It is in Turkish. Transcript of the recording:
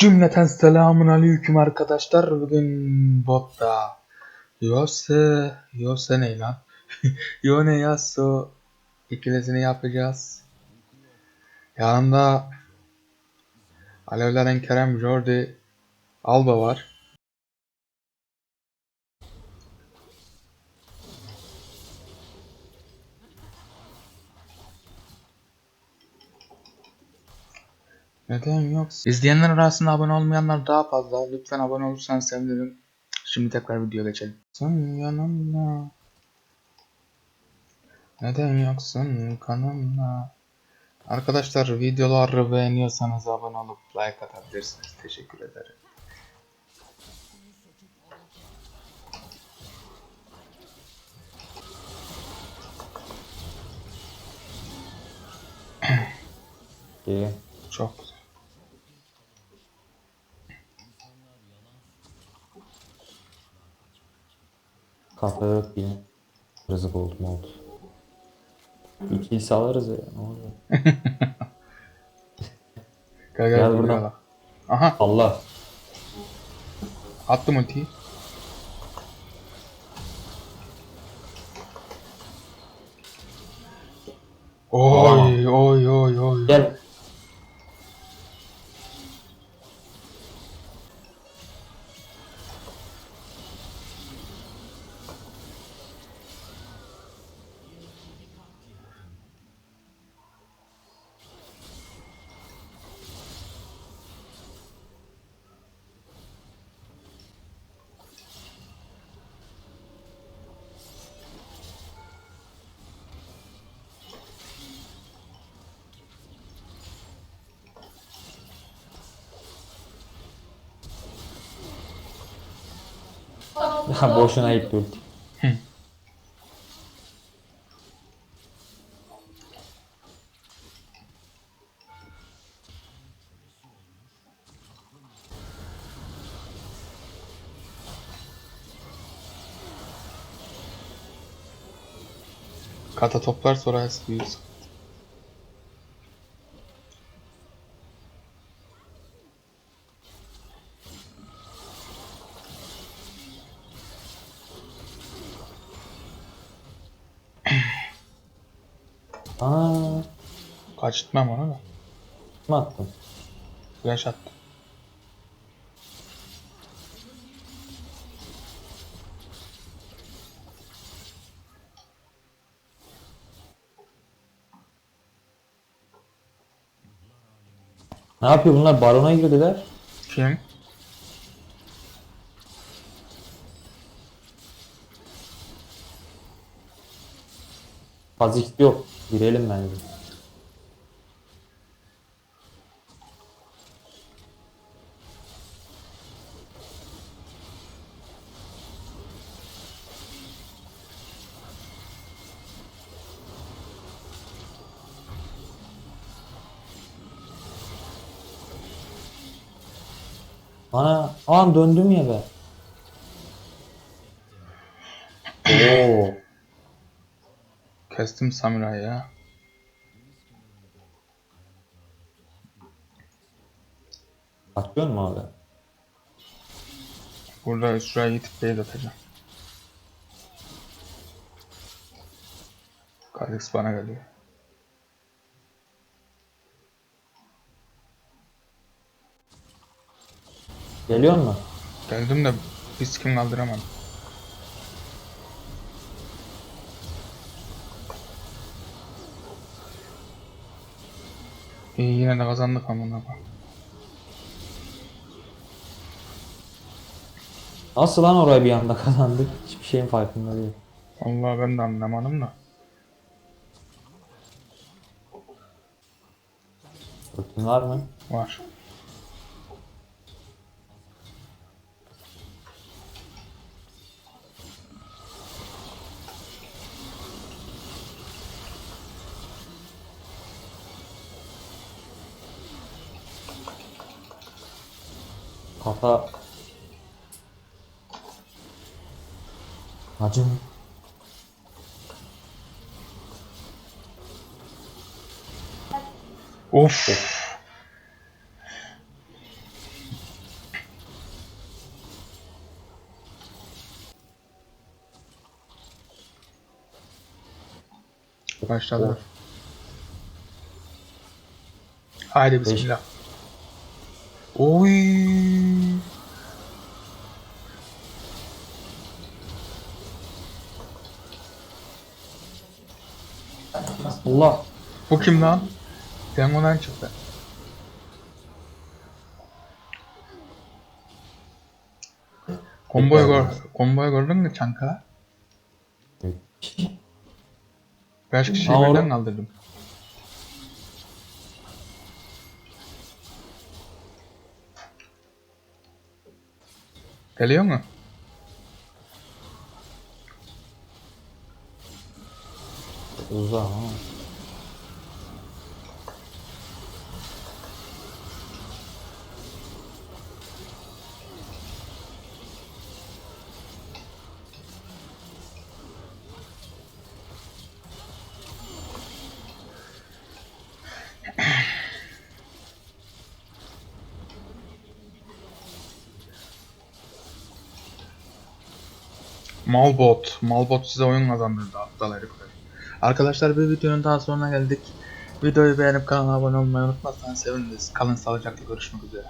Cümleten selamun aleyküm arkadaşlar. Bugün botta Yose Yose ne lan? Yone Yasu ikilisini yapacağız. Yanımda Alevlerin Kerem Jordi Alba var. Neden yok? İzleyenler arasında abone olmayanlar daha fazla. Lütfen abone olursanız sevinirim. Şimdi tekrar video geçelim. Sen yanımda. Neden yoksun kanımda? Arkadaşlar videoları beğeniyorsanız abone olup like atabilirsiniz. Teşekkür ederim. İyi. Çok Kafa yok yine. Rızık oldu mu oldu. İkiyi salarız ya. Ne oluyor? Gel gel, buradan. Aha Allah. attım ultiyi. Oy oy oy oy. Gel. Ya boşuna gitti ulti. Kata toplar sonra büyük Aa, Kaçırtmam onu da. kim attın? Flash attım. Ne yapıyor bunlar? Barona girdiler. Kim? Fazik yok. Girelim bence. Ana, an döndüm ya be. Oo. Kestim Samuray'ı ya. Atıyor mu abi? Burada şuraya gidip base atacağım. Kha'Zix bana geliyor. Geliyor mu? Geldim de bir skin kaldıramadım. İyi yine de kazandık amına. Nasıl lan oraya bir anda kazandık? Hiçbir şeyin farkında değil. Allah ben de anlamadım da. Ultin var mı? Var. Kafa Hacı Of. Başladı. Haydi bismillah. Oy. Allah. Bu kim lan? Dengo'dan çıktı. Komboyu gör, komboyu gördün mü çanka? Beş kişiyi Aa, birden kaldırdım. Geliyor mu? Uza ha. Malbot. Malbot size oyun kazandırdı aptal herifler. Arkadaşlar bir videonun daha sonuna geldik. Videoyu beğenip kanala abone olmayı unutmazsanız seviniriz. Kalın sağlıcakla görüşmek üzere.